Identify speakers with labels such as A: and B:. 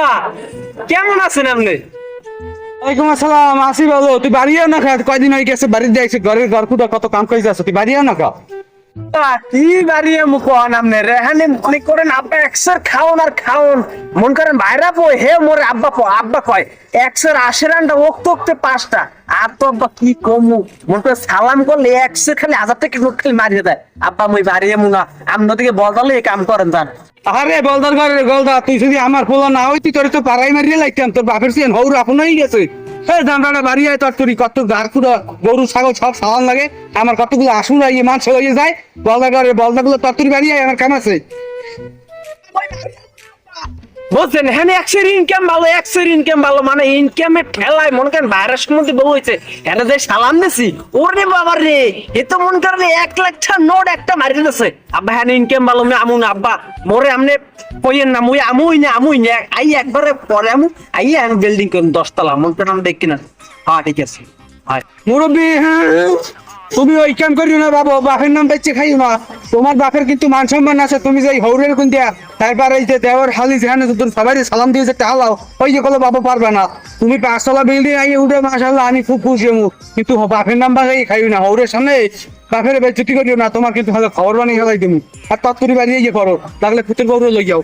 A: আব্বা কেমন আছেন আপনি?
B: ওয়ালাইকুম আসসালাম, আসি ভালো তুই বাড়িও না খা, কয়দিন হয়ে গেছে, বাড়িতে দেখছি ঘরের ঘর কুটা কত কাম করে যাচ্ছ তুই বাড়িও না খা।
A: সালাম করলে একসার খালি হাজার টাকা খালি মারিয়ে দেয়। আব্বা মুই বাড়িয়ে মুনা আপনার দিকে বদলে এই কাম করেন যান
B: আরে বলদার গলদা তুই যদি আমার পোলা না হইতি, তোর তো পাড়াই মারিয়ে লাগতাম তোর বাপের সিয়ান হৌর আপনারই গেছে। এই গার ছাগল, সব লাগে। আমার কতগুলো আসুন ইয়ে মাছ হয়ে যায়। বলদা ঘরে, বলদাগুলো তরতুরি বাড়ি আমার কেমন আছে?
A: বুঝছেন হ্যাঁ একশের ইনকাম ভালো, একশের ইনকাম ভালো মানে ইনকামের ঠেলায় মনে করেন ভাইরাস মধ্যে বউ হয়েছে। এটা যে সালাম দিছি, ওরে বাবা রে, এ তো মনে করেন এক লাখটা নোট একটা মারি দিছে আব্বা হ্যাঁ ইনকাম ভালো না, আব্বা, মোরে আমনে কইয়েন না, মুই আমুই না আমুই না, আই একবারে পরে আমু, আই আমি বিল্ডিং করেন, দশতলা, মনে করেন দেখি না। হ্যাঁ ঠিক আছে। হয়।
B: মুরব্বী হ্যাঁ। তুমি ওই কাম করিও না বাবু, বাপের নাম বেচে খাইও না। তোমার বাপের কিন্তু মান সম্মান আছে, তুমি যে হৌরের কোন দিয়া তারপর এই যে দেওয়ার হালি যেখানে সবাই সালাম দিয়ে যে টালাও ওই যে কলো বাবু পারবে না। তুমি পাঁচতলা বিল্ডিং আইয়ে উঠে মাসাল্লাহ আমি খুব খুশি হমু। কিন্তু বাপের নাম বাজাই খাইও না, হৌরের সামনে বাপের বেচুতি করিও না, তোমার কিন্তু খবর বানিয়ে খেলাই তুমি আর তত্তরি বাড়িয়ে গিয়ে করো, লাগলে পুতুর বউরে লই যাও